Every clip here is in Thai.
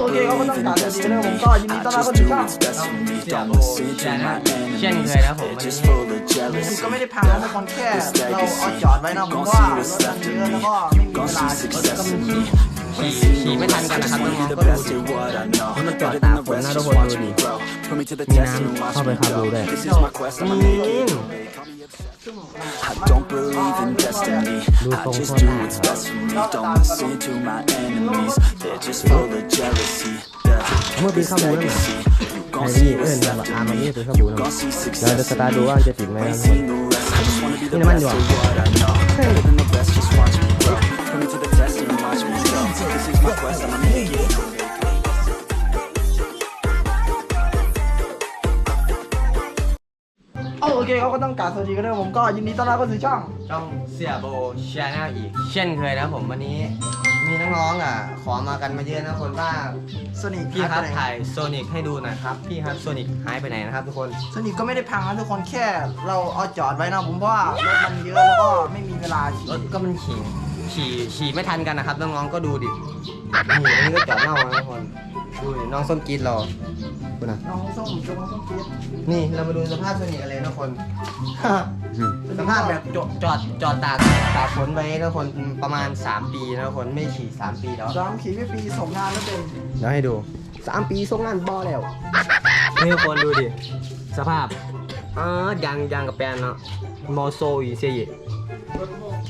โอเคเขาก็ต้องการจะดีนะผมก็ยินดีต้อนรับเข้าสู่ช่องเสียโบชนะเช่นเคยนะผมวันก็ไม่ได้พังนะทุกคนแค่เราเอาจอดไว้นะผมว่ารถมันเยอะแล้วก็ไม่มีเวลาก็มีขี่ไม่ทันกันนะครับน้องๆก็ดูดิมันจอดตากฝนนะทุกคนดูดิมีน้ำเข้าไปคาบูด้วยนี่ I don't believe in destiny. I just do what's best for me. Don't listen to my enemies. They're just full of jealousy. Yeah, เมื่อปี this เข้าบูนั่น legacy. You ไอ้ gon' พี่ see เอิ้ what's นแบบ left อา of มา me. นี่ตัวเข้าบู You นะ gon' see เราจะ success ส in ตาร์ทดู me. ว่าจะติดไหม Ain't นะ seen the rest. I just wanna be the Ini naman best dua. at what I know. เคเขาก็ต้องการสวัสดีกันด้วยผมก็ยินดีต้อนรับเข้าสู่ช่องช่องเสียโบชนะอีก เช่นเคยนะผมวันนี้ มีน้องๆอะ ขอมากันมาเยอะนะคนว่าสนิทพี่ครับหายไปไหนถ่ายโซนิกให้ดูหน่อยครับ พี่ครับโซนิกหายไปไหนนะครับทุกคนสนิทก็ไม่ได้พังนะทุกคนแค่ เราเอาจอดไว้นะผมเพราะว่ารถมันเยอะแล้วก็ไม่มีเวลาขี่รถก็มันขี่ขี่ขี่ไม่ทันกันนะครับน้องๆก็ดูดินี่อันนี้ก็จอดเน่าแล้วทุกคนดูดิน้องส้มกรีดร อดูนะน้องส้มจงน้องส้มเกียรนี่เรามาดูสภาพโซนิกกันเลยนะคนสภาพแบบจอดจอดจอดตากตากฝนไว้นะคนประมาณ 3 ปีนะคนไม่ขี่3ปีแล้วสามขี่ไม่ปีส่งงานแล้วเป็นเดี๋ยวให้ดูสามปีส่งงานบอแล้วนี่ทุกคนดูดิ สภาพอ่ายางยางกับแปลนเนาะมอโซอีเซีย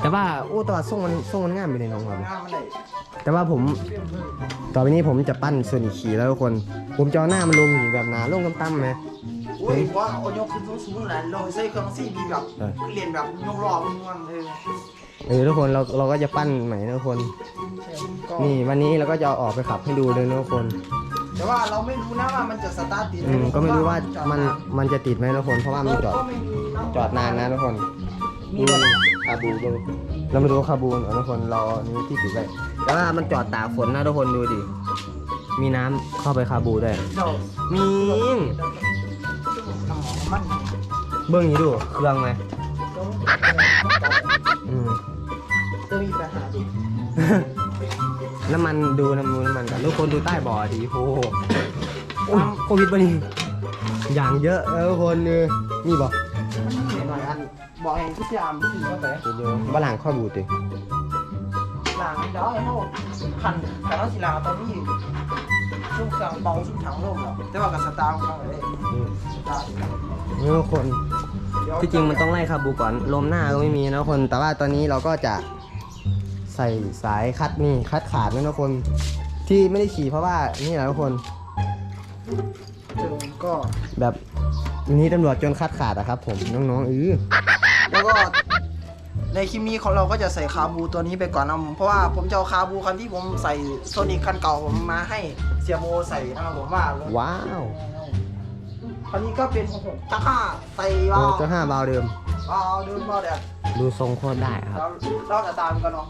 แต่ว่าโอ้แตัวาส่งมันส่งมันงามไปเลยน้องครับงานมันไหนแต่ว่าผมต่อไปนี้ผมจะปั้นส่วนอีกขี่แล้วทุกคน ผมจะเอาหน้ามันลงอยู่แบบหนาลงต่ำๆไหมโอ้ยว่าเอายกขึ้นสูงๆแหละเราใช้เครื่องซีบีแบบเออเรียนแบบยกรอบม้วนๆเออเออทุกคนเราเราก็จะปั้นใหม่นะทุกคนก็นี่วันนี้เราก็จะเอาออกไปขับให้ดูเลยนะทุกคน แต่ว่าเราไม่รู้นะว่ามันจะสตาร์ทติดหอืมก็ไม่รู้ว่ามันจอดมันจะติดไหมทุกคนเพราะว่ามันจอดก็ไม่มีะจอดนานนะทุกคน มีวันคาบูดูเรามาดูคาบูก่อนทุกคนเราเอานี้ที่ติดไว้แต่ว่ามันจอดตากฝนนะทุกคนดูดิ มีน้ำเข้าไปคาบูด้วยเดี๋ยวมีน้ำหอมมันเบื้องนี้ดู เครื่องไหมอืม จะมีปัญหาดิน้ำมันดูน้ำมันน้ำมันกันทุกคนดูใต้บ่อดีโอ้โหโอ้ยโควิดปะนี่อย่างเยอะแล้วทุกคนเนี่ยนี่บ่เห็นหน่อยอั นบอกเองทุกอย่างที่ถึงก็แต่เดี๋ยวบ้านหลังข้อบูติหลังเดี๋ยวไอ้พวกพันแต่ว่าสิหลังตอนนี้ช่วงกลางเบาช่วงถังลมแล้วแต่ว่ากับสตาร์ทเข้าไปเลยอืมสตาร์ทนี่ทุกคน ที่จริงมันต้องไล่คาบูก่อน ลมหน้าก็ไม่มีนะทุกคน แต่ว่าตอนนี้เราก็จะใส่สายคัดนี่คัดขาดนะทุกคน ที่ไม่ได้ขี่เพราะว่านี่แหละทุกคนเจอก็แบบวันนี้ตำรวจจนคัดขาดอะครับ ผมน้องๆเออ แล้วก็ในคลิปนี้ของเราก็จะใส่คาบูตัวนี้ไปก่อนนะผมเพราะว่าผมจะเอาคาบูคันที่ผมใส่โซนิคคันเก่าผมมาให้เสียโบใส่นะครับผมว่าว้าวคันนี้ก็เป็นของผมจ้าห้าใส่โอ้วาล์วเจ้าห้าบาวเดิมวาล์วเดินมาแดดดูทรงโคตรได้ครับเราเราจะตามกันเนาะ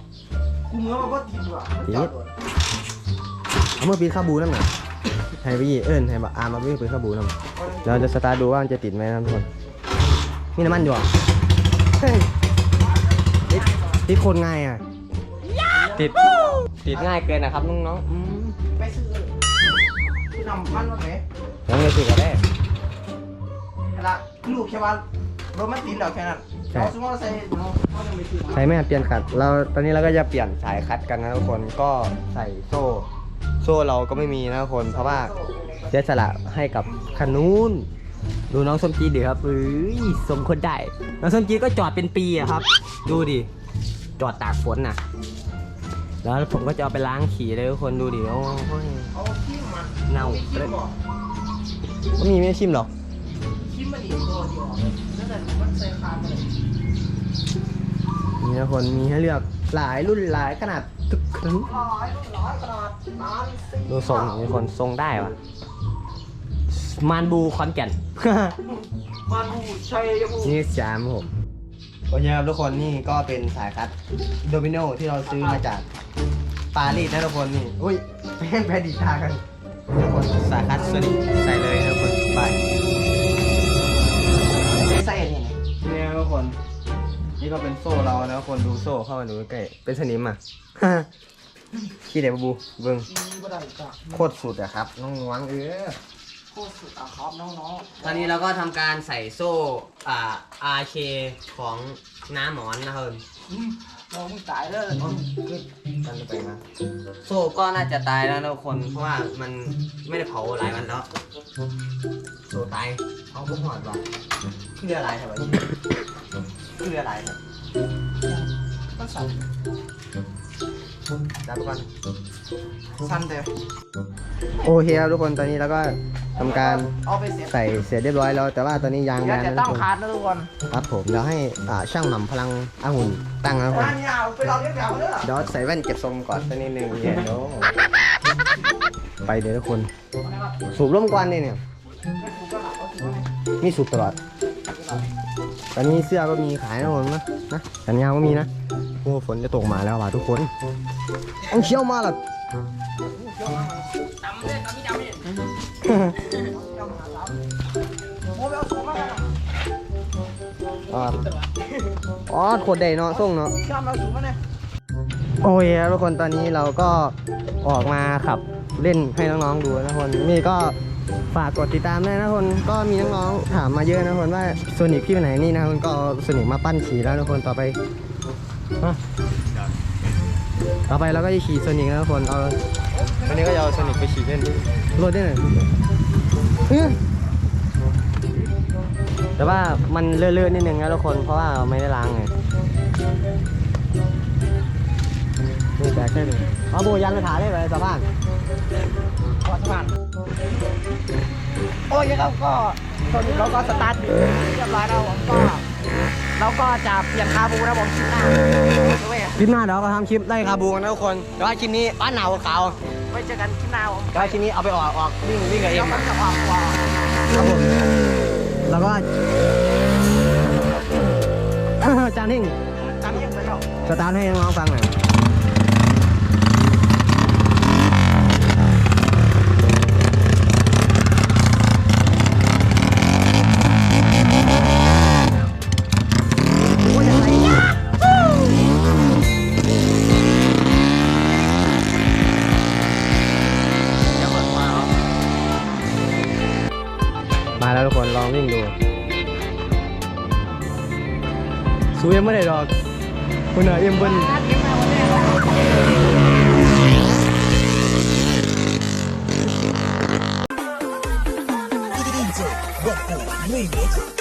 กูเมื่อมันก็ติดว่ะมันจอดรถเอาเมื่อปีนคาบูนั่นน่ะให้พี่เอิญให้บอกอามาพี่ปีนคาบูนั่นเราจะสตาร์ทดูว่ามันจะติดไหมนะทุกคนมีน้ำมันอยู่อะ เฮ้ยติดติดคนง่ายอะ ติด ติดง่ายเกินนะครับน้องๆอืมไปซื้อที่นำมันมาไหนยังไม่ติดก็ได้เวลาลูกแค่ว่ารถมันติดแล้วแค่นั้นใช่เราสมมติว่าใส่เนาะเขาจะไม่ติดใช้แม่เปลี่ยนขัด เราตอนนี้เราก็จะเปลี่ยนสายคัดกันนะทุกคนก็ใส่โซ่ โซ่เราก็ไม่มีนะทุกคน เพราะว่าเสียสละให้กับคันนู้น ดูน้องส้มจีดดิครับเอ้ยสมคนได้ น้องส้มจีดก็จอดเป็นปีอะครับ ดูดิ จอดตากฝนน่ะ แล้วผมก็จะเอาไปล้างขี่เลยทุกคนดูดิโอ้ยเอาขี้มันเน่าขี้มันบอกไม่มีไม่ชิมหรอกขี้มันอีกตัวเดียวนั่นแหละมันใส่คานไปเลยมีนะคนมีให้เลือกหลายรุ่นหลายขนาดทุกครั้งดูทรงมีคนทรงได้วะ มานบูคอนแก่นมันหูชัยมูนี่สามผมโอเคครับทุกคนนี่ก็เป็นสายคัดโดมิโนที่เราซื้อมาจากปารีสนะทุกคนนี่ อุ้ยแพ้แพ้ดีทากันทุกคนสายคัดสวัสดีใส่เลยนะทุกคนไปใส่อันนี้นี่นะทุกคน นี่ก็เป็นโซ่เรานะทุกคนดูโซ่เข้ามาดูใกล้ๆเป็นสนิมอะ ขี้เด็บบูเบิ้งนี่ก็ได้จ้ะโคตรสุดอะครับน้องน้องเออ โคตรสุดอะครับน้องตอนนี้เราก็ทำการใส่โซ่อ่า RK ของน้าหมอนนะครับๆอืมน้องมึงตายเลยกันไปมาโซ่ก็น่าจะตายแล้วนะทุกคนเพราะว่ามันไม่ได้เผาหลายวันแล้วโซ่ตายเอาพวกหอดว่ะคือเรืออะไรครับวะคือเรืออะไรครับก็สั่น จับก่อนสั่นเดียวโอเคครับทุกคนตอนนี้เราก็ทำการเอาไปเสียบใส่เสร็จเรียบร้อยแล้ว แต่ว่าตอนนี้ยางเดี๋ยแบวนจะนะต้ทุองกคนคาดนะทุกคนครับผมเดี๋ยวให้อ่าช่างหม่ำพลังองุ่นตั้งนะครับผมอันนี้เอาไปเราเรียกแถวเด้อเดี๋ยวใส่แว่นเก็บทรงก่อนสักนิดนึงเนี่ยเดี๋ยวไปเดี๋ยวทุกคน สูบร่มควันนี่เนี่ยไม่ถูกก็หลับเอาถูกไหมมีสูบตลอดต อนนี้เสื้อก็มีขายนะผมนะนะสัญญาก็มีนะโอ้ฝนจะตกมาแล้วว่ะทุกคนต้องเชี่ยวมาละจำเลยตอนนี้จำเลยโอ้ไปเอาสูงมาแล้วอ๋ออ๋อโคตรได้เนาะส่งเนาะเชื่อมเราสูงมาเนี่ยทุกคนตอนนี้เราก็ออกมาขับเล่นให้น้องๆดูนะทุกคนนี่ก็ ฝากกดติดตามด้วยนะคนก็มีน้องๆถามมาเยอะนะคนว่าโซนิกพี่ไปไหนนี่นะคนก็เอาโซนิกมาปั้นขี่แล้วทุกคนต่อไปอะต่อไปเราก็จะขี่โซนิกนะคนเอาวันนี้ก็จะเอาโซนิกไปขี่เล่นรถได้หน่อยเอ้ยแต่ว่ามันเลอะๆนิดนึงนะทุกคนเพราะว่าไม่ได้ล้างไง นี่แต่แค่นี้เอาโบยันไปถ่ายได้เลยสะพานขอสมานโอ้ยครับก็ตอนนี้เราก็สตาร์ทอยู่เรียบร้อยแล้วผมก็เราก็จะเปลี่ยนคาบูนะผมชิ้นหน้าด้วยคลิปหน้าเดี๋ยวเราก็ทำคลิปไล่คาบูกันนะทุกคนแต่ว่าคลิปนี้บ้านหนาวขาวไว้เจอกันชิ้นหน้าผมแต่ว่าคลิปนี้เอาไปออกออกวิ่งวิ่งกับเอเดี๋ยงวมันจะออกกว่าครับผมแล้วก็จานนิ่งจำยังไปแล้วสตาร์ทให้น้องๆฟังหน่อย คุณเอ๋เอ็มเบิ้ล Remix